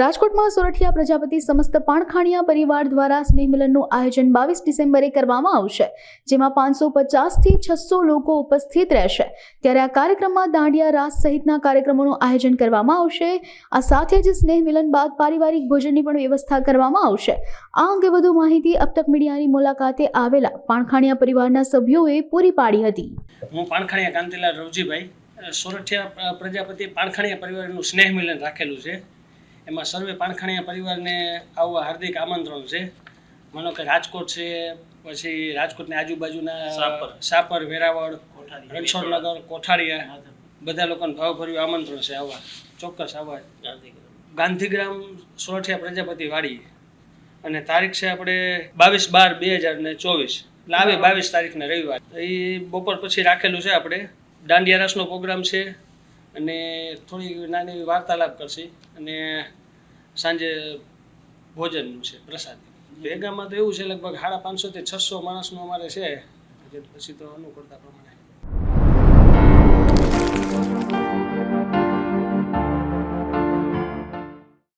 રાજકોટમાં સોરઠિયા પ્રજાપતિ સમસ્ત પાણખાણિયા પરિવાર દ્વારા સ્નેહ મિલનનું આયોજન બાવીસ ડિસેમ્બરે કરવામાં આવશે, જેમાં પાંચસો પચાસથી છસો લોકો ઉપસ્થિત રહેશે. ત્યારે આ કાર્યક્રમમાં દાંડિયા રાસ સહિતના કાર્યક્રમોનું આયોજન કરવામાં આવશે. આ સાથે જ સ્નેહ મિલન બાદ પારિવારિક ભોજનની પણ વ્યવસ્થા કરવામાં આવશે. આ અંગે વધુ માહિતી અબતક મીડિયાની મુલાકાતે આવેલા પાણખાણિયા પરિવારના સભ્યોએ પૂરી પાડી હતી. હું પાણખાણિયા કાંતિલાલ રવજીભાઈ, સોરઠિયા પ્રજાપતિ પાણખાણિયા પરિવારનું સ્નેહમિલન રાખેલું છે. એમાં સર્વે પાણખાણીયા પરિવારને આવવા હાર્દિક આમંત્રણ છે. માનો કે રાજકોટ છે પછી રાજકોટની આજુબાજુના સાપર. વેરાવળ રણછોડનગર કોઠારીયા બધા લોકોને ભાવભર્યું આમંત્રણ છે આવવા. ચોક્કસ આવવા. ગાંધીગ્રામ. સોરઠિયા પ્રજાપતિ વાડી. અને તારીખ છે આપણે બાવીસ બાર બે હજાર ને ચોવીસ. એટલે આવે બાવીસ તારીખને રવિવાર. એ બપોર પછી રાખેલું છે આપણે. દાંડિયા રાસનો પ્રોગ્રામ છે. અને થોડી નાની એવી વાર્તાલાપ કરશે અને સાંજે ભોજનનું છે પ્રસાદ. ભેગામાં તો એવું છે લગભગ સાડા પાંચસોથી છસો માણસનું અમારે છે. પછી તો અનુકૂળતા પ્રમાણે.